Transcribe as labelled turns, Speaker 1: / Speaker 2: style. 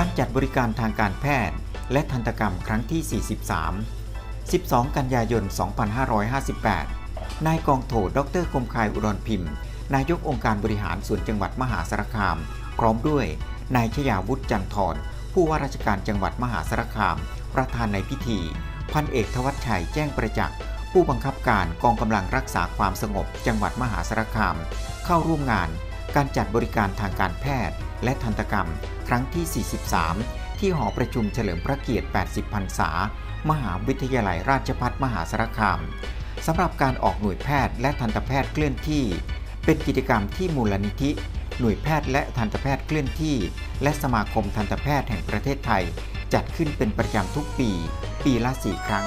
Speaker 1: การจัดบริการทางการแพทย์ และทันตกรรมครั้งที่ 43 12 กันยายน 2558 นายกองโทดรกรมคายอุดรพิมพ์ นายกองค์การบริหารส่วนจังหวัดมหาสารคาม พร้อมด้วย นายชยาวุฒิจันทร์ผู้ว่าราชการจังหวัดมหาสารคาม ประธานในพิธี พันเอกทวัชชัยแจ้งประจักษ์ผู้บังคับการกองกำลังรักษาความสงบจังหวัดมหาสารคาม เข้าร่วมงาน การจัดบริการทางการแพทย์ และทันตกรรม ครั้งที่ 43 ที่หอประชุมเฉลิมพระเกียรติ 80 พรรษา มหาวิทยาลัยราชภัฏมหาสารคามสำหรับการออกหน่วยแพทย์และทันตแพทย์เคลื่อนที่ เป็นกิจกรรมที่มูลนิธิ หน่วยแพทย์และทันตแพทย์เคลื่อนที่ และสมาคมทันตแพทย์แห่งประเทศไทย จัดขึ้นเป็นประจำทุกปี ปีละ 4 ครั้ง